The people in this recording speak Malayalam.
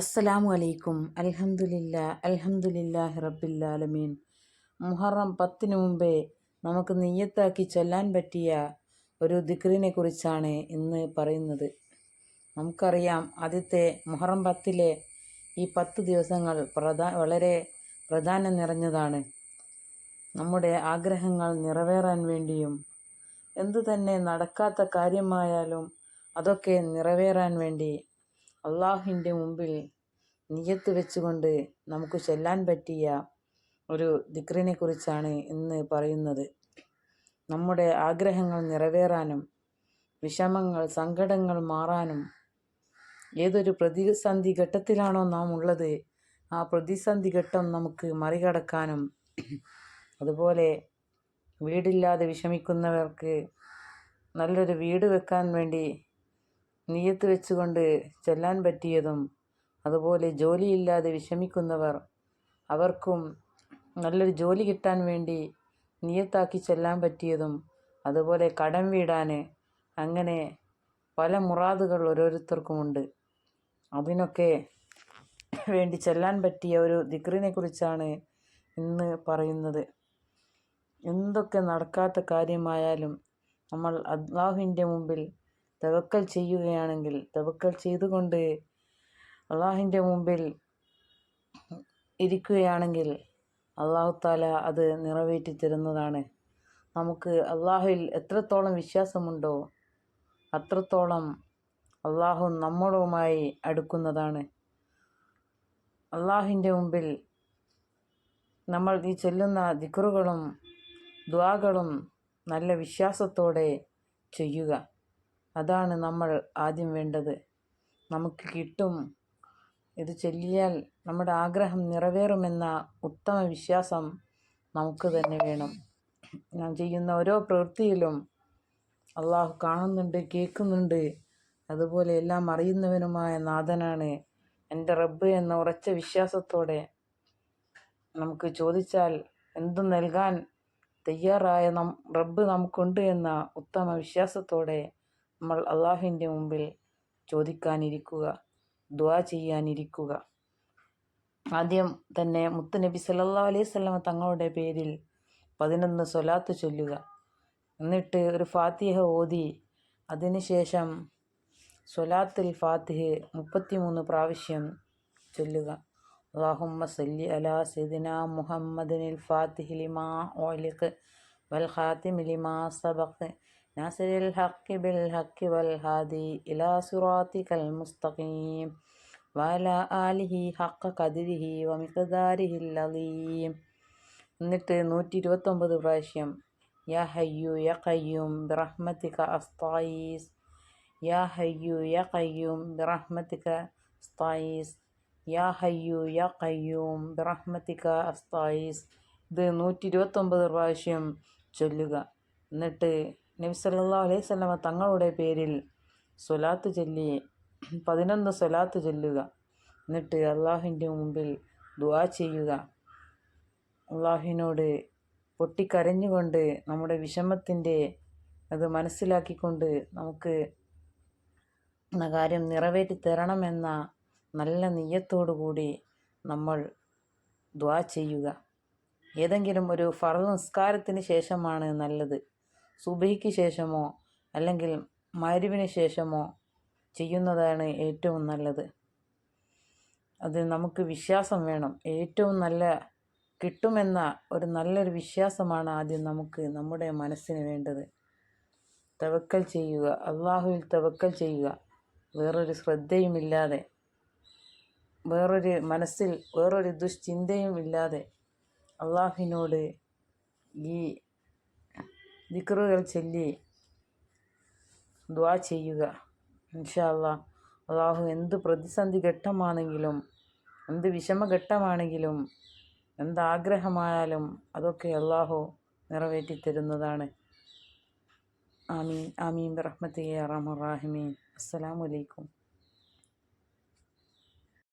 അസ്സലാമു അലൈക്കും. അൽഹംദുലില്ല അൽഹംദുലില്ലാഹി റബ്ബില്ലാലമീൻ. മുഹറം പത്തിന് മുമ്പേ നമുക്ക് നെയ്യത്താക്കി ചൊല്ലാൻ പറ്റിയ ഒരു ദിക്റിനെ കുറിച്ചാണ് ഇന്ന് പറയുന്നത്. നമുക്കറിയാം ആദ്യത്തെ മുഹറം പത്തിലെ ഈ പത്ത് ദിവസങ്ങൾ പ്രധാ വളരെ പ്രധാനം നിറഞ്ഞതാണ്. നമ്മുടെ ആഗ്രഹങ്ങൾ നിറവേറാൻ വേണ്ടിയും എന്തു തന്നെ നടക്കാത്ത കാര്യമായാലും അതൊക്കെ നിറവേറാൻ വേണ്ടി അള്ളാഹുവിന്റെ മുമ്പിൽ നിയത്ത് വെച്ചുകൊണ്ട് നമുക്ക് ചെല്ലാൻ പറ്റിയ ഒരു ദിക്റിനെ കുറിച്ചാണ് ഇന്ന് പറയുന്നത്. നമ്മുടെ ആഗ്രഹങ്ങൾ നിറവേറാനും വിഷമങ്ങൾ സങ്കടങ്ങൾ മാറാനും ഏതൊരു പ്രതിസന്ധി ഘട്ടത്തിലാണോ നാം ഉള്ളത് ആ പ്രതിസന്ധി ഘട്ടം നമുക്ക് മറികടക്കാനും അതുപോലെ വീടില്ലാതെ വിഷമിക്കുന്നവർക്ക് നല്ലൊരു വീട് വെക്കാൻ വേണ്ടി നീയത്ത് വെച്ചുകൊണ്ട് ചെല്ലാൻ പറ്റിയതും അതുപോലെ ജോലിയില്ലാതെ വിഷമിക്കുന്നവർ അവർക്കും നല്ലൊരു ജോലി കിട്ടാൻ വേണ്ടി നിയത്താക്കി ചെല്ലാൻ പറ്റിയതും അതുപോലെ കടം വീടാൻ അങ്ങനെ പല മുറാദുകൾ ഓരോരുത്തർക്കുമുണ്ട്. അതിനൊക്കെ വേണ്ടി ചെല്ലാൻ പറ്റിയ ഒരു ദിക്റിനെ കുറിച്ചാണ് ഇന്ന് പറയുന്നത്. എന്തൊക്കെ നടക്കാത്ത കാര്യമായാലും നമ്മൾ അള്ളാഹുവിന്റെ മുമ്പിൽ തവക്കൽ ചെയ്യുകയാണെങ്കിൽ തവക്കൽ ചെയ്തുകൊണ്ട് അള്ളാഹിന്റെ മുമ്പിൽ ഇരിക്കുകയാണെങ്കിൽ അള്ളാഹു താല അത് നിറവേറ്റി തരുന്നതാണ്. നമുക്ക് അള്ളാഹുവിൽ എത്രത്തോളം വിശ്വാസമുണ്ടോ അത്രത്തോളം അള്ളാഹു നമ്മളുമായി അടുക്കുന്നതാണ്. അള്ളാഹുവിന്റെ മുമ്പിൽ നമ്മൾ ഈ ചൊല്ലുന്ന ദിക്കറുകളും ദ്വാകളും നല്ല വിശ്വാസത്തോടെ ചെയ്യുക. അതാണ് നമ്മൾ ആദ്യം വേണ്ടത്. നമുക്ക് കിട്ടും. ഇത് ചൊല്ലിയാൽ നമ്മുടെ ആഗ്രഹം നിറവേറുമെന്ന ഉത്തമ വിശ്വാസം നമുക്ക് തന്നെ വേണം. ഞാൻ ചെയ്യുന്ന ഓരോ പ്രവൃത്തിയിലും അള്ളാഹു കാണുന്നുണ്ട് കേൾക്കുന്നുണ്ട്. അതുപോലെ എല്ലാം അറിയുന്നവനുമായ നാഥനാണ് എന്റെ റബ്ബ് എന്ന ഉറച്ച വിശ്വാസത്തോടെ നമുക്ക് ചോദിച്ചാൽ എന്തും നൽകാൻ തയ്യാറായ നം റബ്ബ് നമുക്കുണ്ട് എന്ന ഉത്തമ വിശ്വാസത്തോടെ നമ്മൾ അള്ളാഹുവിന്റെ മുമ്പിൽ ചോദിക്കാനിരിക്കുക ദ്വാ ചെയ്യാനിരിക്കുക. ആദ്യം തന്നെ മുത്തുനബി സല്ലാ അലൈഹി സ്വലമ തങ്ങളുടെ പേരിൽ പതിനൊന്ന് സ്വലാത്ത് ചൊല്ലുക. എന്നിട്ട് ഒരു ഫാത്തിഹ ഓതി. അതിനുശേഷം സ്വലാത്തിൽ ഫാത്തിഹ് മുപ്പത്തിമൂന്ന് പ്രാവശ്യം ചൊല്ലുക. അള്ളാഹുമ്മ സല്ലി അലാ സൈദിന മുഹമ്മദിനിൽ ഫാത്തിഹ് ലിമാ ഓലിഖ് വൽ ഖാത്തിം ലിമാ സബഖ് ناصر الحق بالحق والهادي إلى صراطك المستقيم وعلى آله حق قدره ومقداره العظيم എന്നിട്ട് നൂറ്റി ഇരുപത്തൊമ്പത് പ്രാവശ്യം യാ ഹയ്യു യ കയ്യൂം ബിറഹ്മത്തിക അസ്തായീസ് യാ ഹയ്യു യ കയ്യൂം ബിറഹ്മത്തിക അസ്തായീസ് യാ ഹയ്യു യ കയ്യൂം ബിറഹ്മത്തിക അസ്തായീസ് ഇത് നൂറ്റി ഇരുപത്തൊമ്പത് പ്രാവശ്യം ചൊല്ലുക എന്നിട്ട് നബി സല്ലാ അലൈഹി സ്വലമ തങ്ങളുടെ പേരിൽ സ്വലാത്ത് ചൊല്ലി പതിനൊന്ന് സ്വലാത്ത് ചൊല്ലുക. എന്നിട്ട് അള്ളാഹുവിന്റെ മുമ്പിൽ ദുആ ചെയ്യുക. അള്ളാഹുവിനോട് പൊട്ടിക്കരഞ്ഞുകൊണ്ട് നമ്മുടെ വിഷമത്തിന്റെ അത് മനസ്സിലാക്കിക്കൊണ്ട് നമുക്ക് കാര്യം നിറവേറ്റി തരണമെന്ന നല്ല നെയ്യത്തോടു കൂടി നമ്മൾ ദ്വാ ചെയ്യുക. ഏതെങ്കിലും ഒരു ഫർദ് നിസ്കാരത്തിന് ശേഷമാണ് നല്ലത്. സുബഹിക്ക് ശേഷമോ അല്ലെങ്കിൽ മരുവിന് ശേഷമോ ചെയ്യുന്നതാണ് ഏറ്റവും നല്ലത്. അത് നമുക്ക് വിശ്വാസം വേണം. ഏറ്റവും നല്ല കിട്ടുമെന്ന ഒരു നല്ലൊരു വിശ്വാസമാണ് ആദ്യം നമുക്ക് നമ്മുടെ മനസ്സിന് വേണ്ടത്. തവക്കൽ ചെയ്യുക. അള്ളാഹുവിൽ തവക്കൽ ചെയ്യുക. വേറൊരു ശ്രദ്ധയുമില്ലാതെ വേറൊരു മനസ്സിൽ വേറൊരു ദുശ്ചിന്തയും ഇല്ലാതെ അള്ളാഹുവിനോട് ഈ ദിക്റുകൾ ചൊല്ലി ദ്വാ ചെയ്യുക. ഇൻഷാല്ല അള്ളാഹ് എന്ത് പ്രതിസന്ധി ഘട്ടമാണെങ്കിലും എന്ത് വിഷമഘട്ടമാണെങ്കിലും എന്താഗ്രഹമായാലും അതൊക്കെ അള്ളാഹു നിറവേറ്റി തരുന്നതാണ്. ആമീൻ. ആമീൻ. റഹ്മത്തേ റഹ്മറാഹിമീൻ അസ്സലാമലൈക്കും